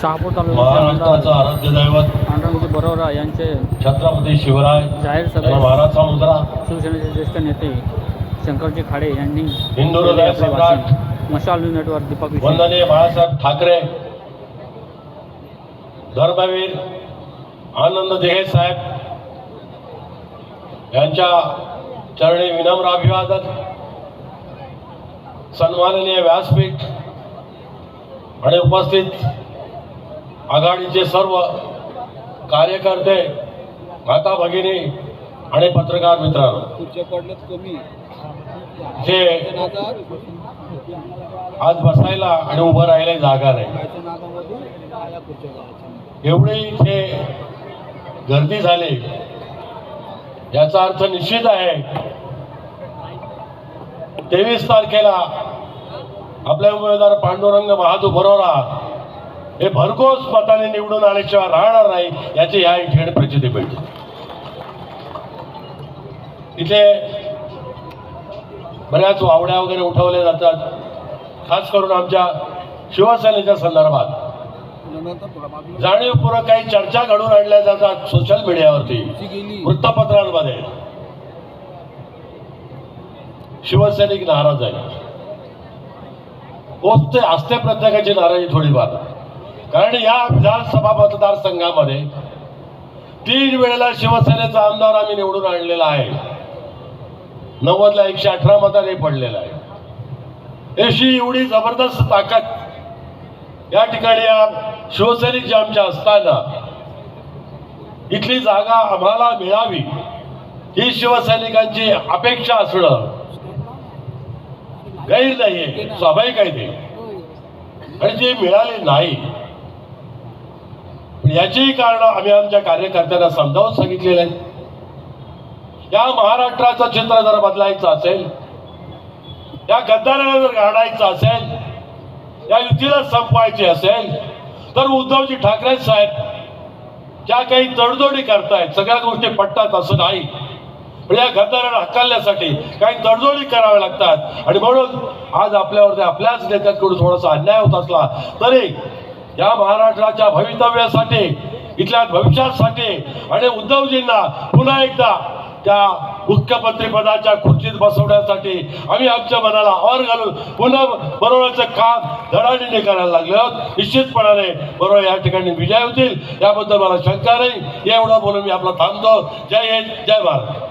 शहापूर महाराष्ट्राचं आमदार आराध्य दैवत. पांडुरंगजी बरोरा यांचे छत्रपती शिवराय. जाहीर सभेत महाराजचा मुद्रा शिवसेनेचे ज्येष्ठ नेते शंकरजी खाडे यांनी हिंदू केले हृदय आपले सम्राट. मशाल न्यूज दीपक विषय वंदनीय बाळासाहेब ठाकरे. धर्मवीर आनंद देहे साहेब. यांच्या चरणी विनम्र अभिवादन. सन्माननीय व्यासपीठ. आणि उपस्थित आघाडीचे सर्व कार्यकर्ते माता भगिनी आणि पत्रकार मित्रांनो. जे आज बसायला आणि उभं राहायला जागा नाही. एवढी इथे गर्दी झाली याचा अर्थ निश्चित आहे तेवीस तारखेला आपले उमेदवार पांडुरंग बहादूर बरोरा हे भरघोस मताने निवडून आल्याशिवाय राहणार नाही याची या ठिकाणी प्रचिती मिळते. इथे बऱ्याच वावड्या वगैरे उठवल्या जातात खास करून आमच्या शिवसेनेच्या संदर्भात. जाणीवपूर्वक काही चर्चा घडून आणल्या जातात सोशल मीडियावरती वृत्तपत्रांमध्ये. शिवसैनिक नाराज आहे असते प्रत्येकाची नाराजी थोडीफार. कारण या विधानसभा मतदारसंघामध्ये तीन वेळेला शिवसेनेचा आमदार आम्ही निवडून आणलेला आहे. नव्वदला एकशे अठरा मताने पडलेला आहे. अशी एवढी जबरदस्त ताकद या ठिकाणी या शिवसैनिक जे आमच्या असताना इथली जागा आम्हाला मिळावी ही शिवसैनिकांची अपेक्षा असणं गैर नाहीये स्वाभाविक आहे ते. आणि जे मिळाले नाही याचीही कारण आम्ही आमच्या कार्यकर्त्यांना समजावून सांगितलेलं आहे. या महाराष्ट्राचं चित्र जर बदलायचं असेल या गद्दाराला जर गाडायचं असेल या युतीला संपवायची असेल तर उद्धवजी ठाकरे साहेब ज्या काही तडजोडी करतायत सगळ्या गोष्टी पटतात असं नाही. पण या गद्दाराला हकलण्यासाठी काही तडजोडी कराव्या लागतात. आणि म्हणून आज आपल्यावरती आपल्याच नेत्यांकडून थोडासा अन्याय होत असला तरी या महाराष्ट्राच्या भवितव्यासाठी इथल्या भविष्यासाठी आणि उद्धवजींना पुन्हा एकदा त्या मुख्यमंत्री पदाच्या खुर्चीत बसवण्यासाठी आम्ही आमच्या मनाला आवर घालून पुन्हा बरोबरचं काम धडाडीने करायला लागले आहोत. निश्चितपणाने बरोबर या ठिकाणी विजय होतील. याबद्दल मला शंका नाही. एवढं बोलून मी आपला थांबतो. जय हिंद जय भारत.